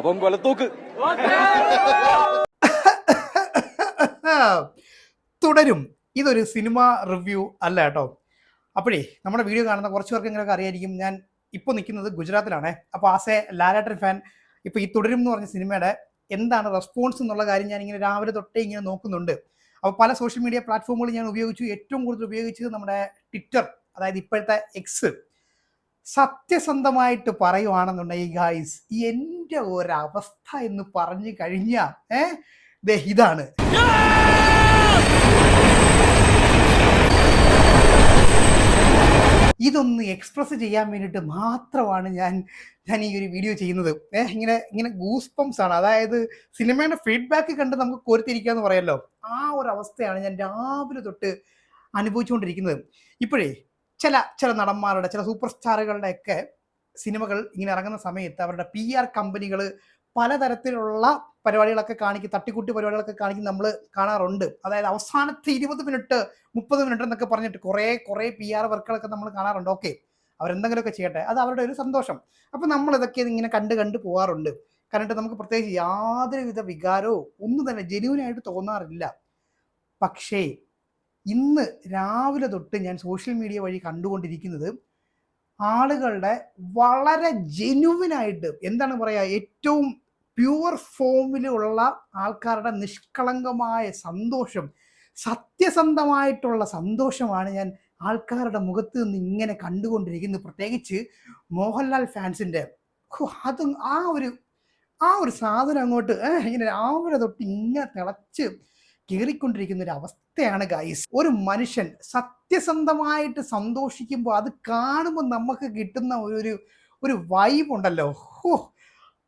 അപ്പം കൊലത്തൂക്ക് തുടരും. ഇതൊരു സിനിമ റിവ്യൂ അല്ല കേട്ടോ. അപ്പോഴേ നമ്മുടെ വീഡിയോ കാണുന്ന കുറച്ച് പേർക്ക് ഇങ്ങനെയൊക്കെ അറിയായിരിക്കും. ഞാൻ ഇപ്പോൾ നിൽക്കുന്നത് ഗുജറാത്തിലാണ്. അപ്പോൾ ആസ് ലാലേട്ടൻ ഫാൻ ഇപ്പോൾ ഈ തുടരും എന്ന് പറഞ്ഞ സിനിമയുടെ എന്താണ് റെസ്പോൺസ് എന്നുള്ള കാര്യം ഞാൻ ഇങ്ങനെ രാവിലെ തൊട്ടേ ഇങ്ങനെ നോക്കുന്നുണ്ട്. അപ്പോൾ പല സോഷ്യൽ മീഡിയ പ്ലാറ്റ്ഫോമുകൾ ഞാൻ ഉപയോഗിച്ചു. ഏറ്റവും കൂടുതൽ ഉപയോഗിച്ചത് നമ്മുടെ ട്വിറ്റർ അതായത് ഇപ്പോഴത്തെ എക്സ് സത്യസന്ധമായിട്ട് പറയുവാണെന്നുണ്ടെങ്കിൽ ഗായ്സ് എന്റെ ഒരവസ്ഥ എന്ന് പറഞ്ഞു കഴിഞ്ഞാൽ ഏ ദേ ഇതാണ്. ഇതൊന്ന് എക്സ്പ്രസ് ചെയ്യാൻ വേണ്ടിയിട്ട് മാത്രമാണ് ഞാൻ ഞാൻ ഈ ഒരു വീഡിയോ ചെയ്യുന്നത്. ഏഹ് ഇങ്ങനെ ഇങ്ങനെ ഗൂസ് ഗൂസ്പംസ് ആണ്. അതായത് സിനിമയുടെ ഫീഡ്ബാക്ക് കണ്ട് നമുക്ക് കോരിത്തിരിക്കുക പറയല്ലോ ആ ഒരു അവസ്ഥയാണ് ഞാൻ രാവിലെ തൊട്ട് അനുഭവിച്ചുകൊണ്ടിരിക്കുന്നത്. ഇപ്പോഴേ ചില ചില നടന്മാരുടെ ചില സൂപ്പർ സ്റ്റാറുകളുടെ ഒക്കെ സിനിമകൾ ഇങ്ങനെ ഇറങ്ങുന്ന സമയത്ത് അവരുടെ പി ആർ കമ്പനികൾ പലതരത്തിലുള്ള പരിപാടികളൊക്കെ കാണിക്കും തട്ടിക്കൂട്ടി പരിപാടികളൊക്കെ കാണിക്കും നമ്മൾ കാണാറുണ്ട്. അതായത് അവസാനത്തെ ഇരുപത് മിനിറ്റ് മുപ്പത് മിനിറ്റ് എന്നൊക്കെ പറഞ്ഞിട്ട് കുറേ കുറേ പി ആർ വർക്കുകളൊക്കെ നമ്മൾ കാണാറുണ്ട്. ഓക്കെ അവരെന്തെങ്കിലുമൊക്കെ ചെയ്യട്ടെ. അത് അവരുടെ ഒരു സന്തോഷം. അപ്പം നമ്മൾ ഇതൊക്കെ ഇങ്ങനെ കണ്ട് കണ്ട് പോകാറുണ്ട് കണ്ടിട്ട് നമുക്ക് പ്രത്യേകിച്ച് യാതൊരുവിധ വികാരവും ഒന്നും തന്നെ ജെന്യൂനായിട്ട് തോന്നാറില്ല. പക്ഷേ ഇന്ന് രാവിലെ തൊട്ട് ഞാൻ സോഷ്യൽ മീഡിയ വഴി കണ്ടുകൊണ്ടിരിക്കുന്നത് ആളുകളുടെ വളരെ ജെനുവിനായിട്ട് എന്താണ് പറയുക ഏറ്റവും പ്യുവർ ഫോമിലുള്ള ആൾക്കാരുടെ നിഷ്കളങ്കമായ സന്തോഷം സത്യസന്ധമായിട്ടുള്ള സന്തോഷമാണ് ഞാൻ ആൾക്കാരുടെ മുഖത്ത് നിന്ന് ഇങ്ങനെ കണ്ടുകൊണ്ടിരിക്കുന്നത്. പ്രത്യേകിച്ച് മോഹൻലാൽ ഫാൻസിന്റെ അതും ആ ഒരു ആ ഒരു സാധനം അങ്ങോട്ട് ഇങ്ങനെ രാവിലെ തൊട്ട് ഇങ്ങനെ തിളച്ച് കയറിക്കൊണ്ടിരിക്കുന്ന ഒരു അവസ്ഥയാണ് ഗൈസ് ഒരു മനുഷ്യൻ സത്യസന്ധമായിട്ട് സന്തോഷിക്കുമ്പോൾ അത് കാണുമ്പോൾ നമുക്ക് കിട്ടുന്ന ഒരു ഒരു വൈബ് ഉണ്ടല്ലോ. ഹോ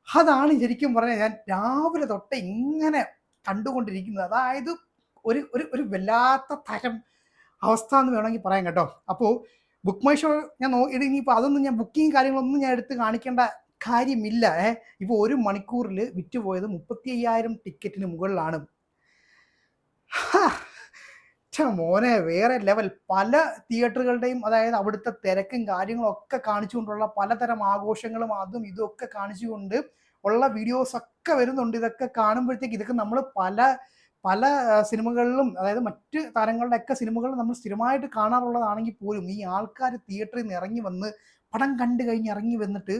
അതാണ് ശരിക്കും പറഞ്ഞാൽ ഞാൻ രാവിലെ തൊട്ട് ഇങ്ങനെ കണ്ടുകൊണ്ടിരിക്കുന്നത്. അതായത് ഒരു ഒരു ഒരു വല്ലാത്ത തരം അവസ്ഥ എന്ന് വേണമെങ്കിൽ പറയാം കേട്ടോ. അപ്പോൾ ബുക്ക് മൈ ഷോ ഞാൻ നോ ഇനിയിപ്പോൾ അതൊന്നും ഞാൻ ബുക്കിങ് കാര്യങ്ങളൊന്നും ഞാൻ എടുത്ത് കാണിക്കേണ്ട കാര്യമില്ല. ഏഹ് ഇപ്പോൾ ഒരു മണിക്കൂറിൽ വിറ്റുപോയത് മുപ്പത്തി അയ്യായിരം ടിക്കറ്റിന് മുകളിലാണ്. മോനെ വേറെ ലെവൽ പല തിയേറ്ററുകളുടെയും അതായത് അവിടുത്തെ തിരക്കും കാര്യങ്ങളും ഒക്കെ കാണിച്ചുകൊണ്ടുള്ള പലതരം ആഘോഷങ്ങളും അതും ഇതും ഒക്കെ കാണിച്ചുകൊണ്ട് ഉള്ള വീഡിയോസ് ഒക്കെ വരുന്നുണ്ട്. ഇതൊക്കെ കാണുമ്പോഴത്തേക്ക് ഇതൊക്കെ നമ്മൾ പല പല സിനിമകളിലും അതായത് മറ്റ് താരങ്ങളുടെ ഒക്കെ സിനിമകളിൽ നമ്മൾ സ്ഥിരമായിട്ട് കാണാറുള്ളതാണെങ്കിൽ പോലും ഈ ആൾക്കാർ തിയേറ്ററിൽ നിന്ന് ഇറങ്ങി വന്ന് പടം കണ്ടു കഴിഞ്ഞ് ഇറങ്ങി വന്നിട്ട്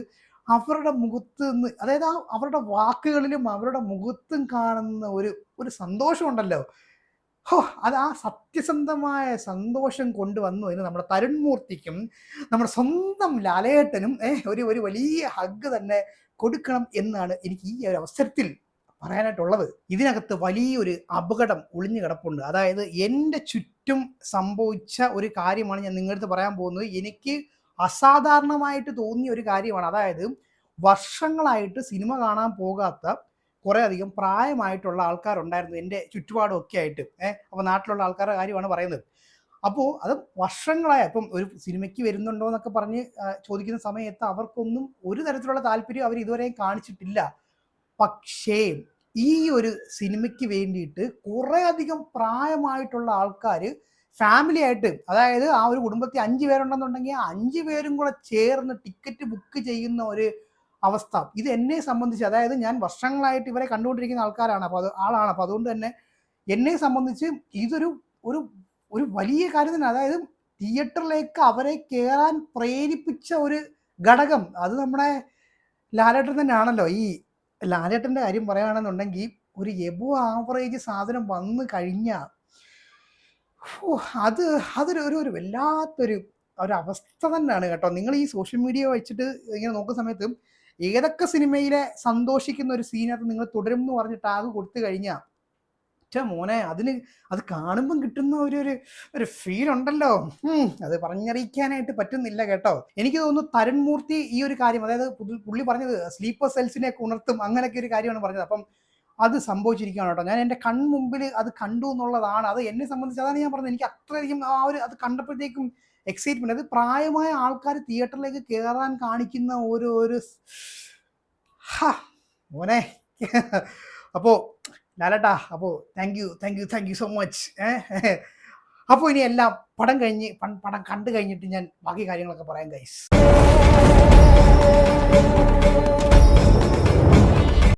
അവരുടെ മുഖത്ത് നിന്ന് അതായത് ആ അവരുടെ വാക്കുകളിലും അവരുടെ മുഖത്തും കാണുന്ന ഒരു ഒരു സന്തോഷമുണ്ടല്ലോ. ഹോ അത് ആ സത്യസന്ധമായ സന്തോഷം കൊണ്ടുവന്നു അതിന് നമ്മുടെ തരുൺമൂർത്തിക്കും നമ്മുടെ സ്വന്തം ലാലേട്ടനും ഒരു ഒരു വലിയ ഹഗ് തന്നെ കൊടുക്കണം എന്നാണ് എനിക്ക് ഈ ഒരു അവസരത്തിൽ പറയാനായിട്ടുള്ളത്. ഇതിനകത്ത് വലിയൊരു അപകടം ഒളിഞ്ഞു കിടപ്പുണ്ട്. അതായത് എന്റെ ചുറ്റും സംഭവിച്ച ഒരു കാര്യമാണ് ഞാൻ നിങ്ങളടുത്ത് പറയാൻ പോകുന്നത്. എനിക്ക് അസാധാരണമായിട്ട് തോന്നിയ ഒരു കാര്യമാണ്. അതായത് വർഷങ്ങളായിട്ട് സിനിമ കാണാൻ പോകാത്ത കുറേ അധികം പ്രായമായിട്ടുള്ള ആൾക്കാരുണ്ടായിരുന്നു എന്റെ ചുറ്റുപാടും ഒക്കെ ആയിട്ട്. ഏഹ് അപ്പോൾ നാട്ടിലുള്ള ആൾക്കാരുടെ കാര്യമാണ് പറയുന്നത്. അപ്പോൾ അത് വർഷങ്ങളായ അപ്പം ഒരു സിനിമയ്ക്ക് വരുന്നുണ്ടോ എന്നൊക്കെ പറഞ്ഞ് ചോദിക്കുന്ന സമയത്ത് അവർക്കൊന്നും ഒരു തരത്തിലുള്ള താല്പര്യം അവർ ഇതുവരെയും കാണിച്ചിട്ടില്ല. പക്ഷേ ഈ ഒരു സിനിമയ്ക്ക് വേണ്ടിയിട്ട് കുറേ അധികം പ്രായമായിട്ടുള്ള ആൾക്കാർ ഫാമിലി ആയിട്ട് അതായത് ആ ഒരു കുടുംബത്തിൽ അഞ്ച് പേരുണ്ടെന്നുണ്ടെങ്കിൽ അഞ്ച് പേരും കൂടെ ചേർന്ന് ടിക്കറ്റ് ബുക്ക് ചെയ്യുന്ന ഒരു അവസ്ഥ. ഇത് എന്നെ സംബന്ധിച്ച് അതായത് ഞാൻ വർഷങ്ങളായിട്ട് ഇവരെ കണ്ടുകൊണ്ടിരിക്കുന്ന ആൾക്കാരാണ്. അപ്പോൾ അത് ആളാണ്. അപ്പോൾ അതുകൊണ്ട് തന്നെ എന്നെ സംബന്ധിച്ച് ഇതൊരു ഒരു ഒരു വലിയ കാര്യം തന്നെ അതായത് തിയേറ്ററിലേക്ക് അവരെ കയറാൻ പ്രേരിപ്പിച്ച ഒരു ഘടകം. അത് നമ്മുടെ ലാലേട്ടൻ തന്നെയാണല്ലോ. ഈ ലാലേട്ടന്റെ കാര്യം പറയുകയാണെന്നുണ്ടെങ്കിൽ ഒരു എബോ ആവറേജ് സാധനം വന്നു കഴിഞ്ഞാൽ അത് അതൊരു ഒരു ഒരു വല്ലാത്തൊരു ഒരു അവസ്ഥ തന്നെയാണ് കേട്ടോ. നിങ്ങൾ ഈ സോഷ്യൽ മീഡിയ വെച്ചിട്ട് ഇങ്ങനെ നോക്കുന്ന സമയത്ത് ഏതൊക്കെ സിനിമയിലെ സന്തോഷിക്കുന്ന ഒരു സീനകത്ത് നിങ്ങൾ തുടരും എന്ന് പറഞ്ഞ് ടാഗ് കൊടുത്തു കഴിഞ്ഞാൽ ഛെ മോനെ അതിന് അത് കാണുമ്പം കിട്ടുന്ന ഒരു ഒരു ഒരു ഫീൽ ഉണ്ടല്ലോ. അത് പറഞ്ഞറിയിക്കാനായിട്ട് പറ്റുന്നില്ല കേട്ടോ. എനിക്ക് തോന്നുന്നു തരുൺമൂർത്തി ഈ ഒരു കാര്യം അതായത് പുള്ളി പറഞ്ഞത് സ്ലീപ്പർ സെൽസിനെ ഉണർത്തും അങ്ങനെയൊക്കെ ഒരു കാര്യമാണ് പറഞ്ഞത്. അപ്പം അത് സംഭവിച്ചിരിക്കുകയാണ് കേട്ടോ. ഞാൻ എന്റെ കൺമുമ്പിൽ അത് കണ്ടു എന്നുള്ളതാണ്. അത് എന്നെ സംബന്ധിച്ച് അതാണ് ഞാൻ പറഞ്ഞത്. എനിക്ക് അത്രയധികം ആ ഒരു അത് കണ്ടപ്പോഴത്തേക്കും എക്സൈറ്റ്മെന്റ് അത് പ്രായമായ ആൾക്കാർ തിയേറ്ററിലേക്ക് കയറാൻ കാണിക്കുന്ന ഒരു ഒരു മോനെ. അപ്പോ ലാലട്ടാ അപ്പോൾ thank you thank you thank you so much ഏഹ് അപ്പോൾ ഇനി എല്ലാം പടം കഴിഞ്ഞ് പടം കണ്ടു കഴിഞ്ഞിട്ട് ഞാൻ ബാക്കി കാര്യങ്ങളൊക്കെ പറയാം ഗൈസ്